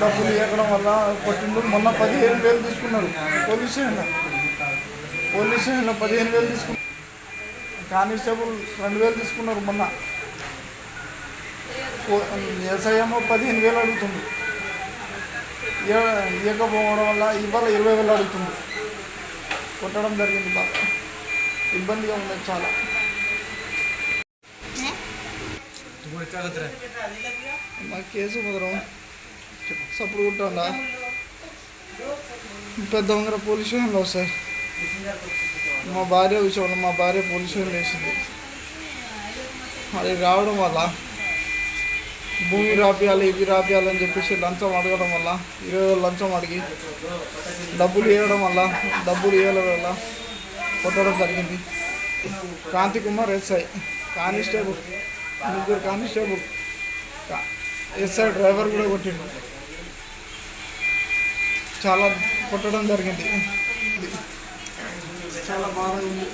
డబ్బులు ఇవ్వడం వల్ల కొట్టిండు. మొన్న పదిహేను వేలు తీసుకున్నారు పోలీస్ స్టేషన్లో. పోలీస్ స్టేషన్లో పదిహేను వేలు తీసుకున్నారు కానిస్టేబుల్ రెండు వేలు తీసుకున్నారు మొన్న. ఎస్ఐ ఏమో పదిహేను వేలు అడుగుతుంది. ఇవ్వ- ఇవ్వకపోవడం వల్ల ఇవాళ ఇరవై వేలు అడుగుతుంది. కొట్టడం జరిగింది బాగా ఇబ్బందిగా ఉంది చాలా. మా కేసు కుదరం సప్పుడు కుట్టాలా పెద్ద ఉంగర పోలీస్ స్టేషన్లో వస్తాయి మా భార్య విషయంలో మా భార్య పోలీస్ స్టేషన్లో వేసింది అది రావడం వల్ల భూమి రాపియాలి ఇవి రాపియాలి అని చెప్పేసి లంచం అడగడం వల్ల ఇరవై లంచం అడిగి డబ్బులు ఇవ్వడం వల్ల డబ్బులు ఇవ్వడం వల్ల కొట్టడం జరిగింది కాంతి కుమార్ ఎస్ఐ కానిస్టేబుల్ ముగ్గురు కానిస్టేబుల్ కా- ఎస్ఐ డ్రైవర్ కూడా కొట్టిండు చాలా కొట్టడం జరిగింది. చాలా బాగా ఉంది.